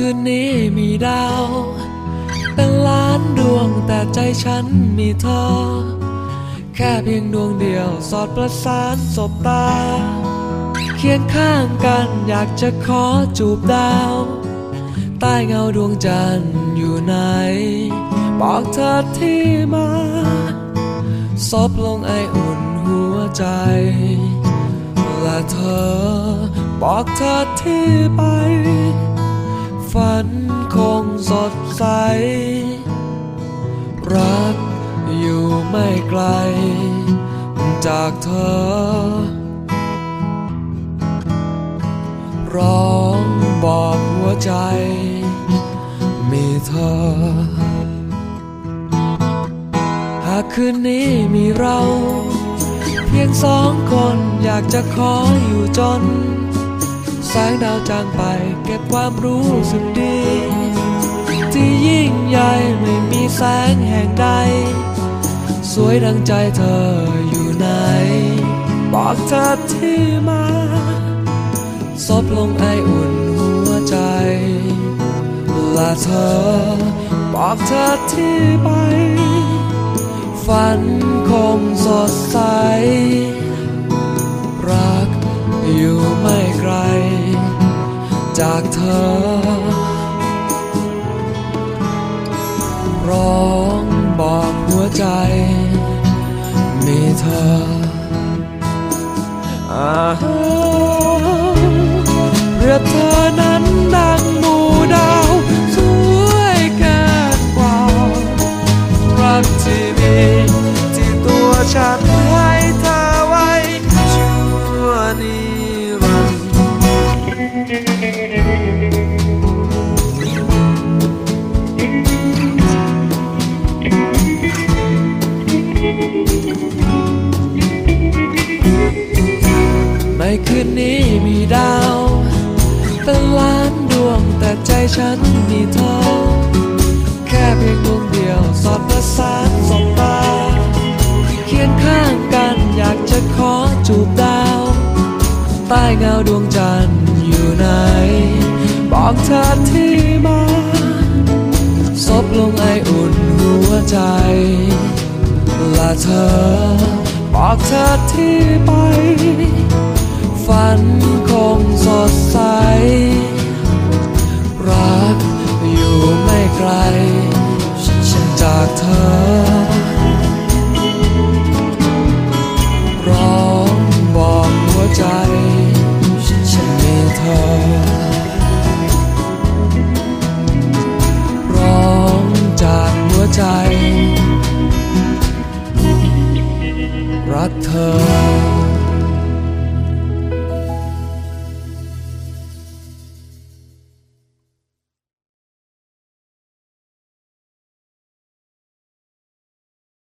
คืนนี้มีดาว เป็นล้านดวงแต่ใจฉันมีเธอ แค่เพียงดวงเดียวสอดประสานสบตา เคียงข้างกันอยากจะขอจูบดาว ใต้เงาดวงจันทร์อยู่ไหน บอกเธอที่มาซบลงไออุ่นหัวใจและเธอบอกเธอที่ไป สดใส รักอยู่ไม่ไกล จากเธอ ร้องบอกหัวใจ มีเธอ หากคืนนี้มีเรา เพียงสองคนอยากจะขออยู่จนแสงดาวจางไปเก็บความรู้สึกดี ที่ยิ่งใหญ่ไม่มีแสงแห่งใด สวยดังใจเธออยู่ไหน บอกเธอที่มาซบลงไออุ่นหัวใจและเธอ บอกเธอที่ไป ฝันคงสดใส รักอยู่ไม่ไกล จากเธอ ใจ มีเธออาเรือเธอนั้นดังหมู่ดาวสวยเกินกว่ารักที่มีที่ตัวฉันให้เธอไว้ชั่วนิรันดร์ ฉันมีเธอ แค่เพียงดวงเดียวสอดประสานสบตาเคียงข้างกันอยากจะขอจูบดาว ใต้เงาดวงจันทร์อยู่ไหน บอกเธอที่มาซบลงไออุ่นหัวใจและเธอ บอกเธอที่ไป ไม่ไกลจากเธอ ร้องบอกหัวใจ ฉันมีเธอ ร้องจากหัวใจ รักเธอ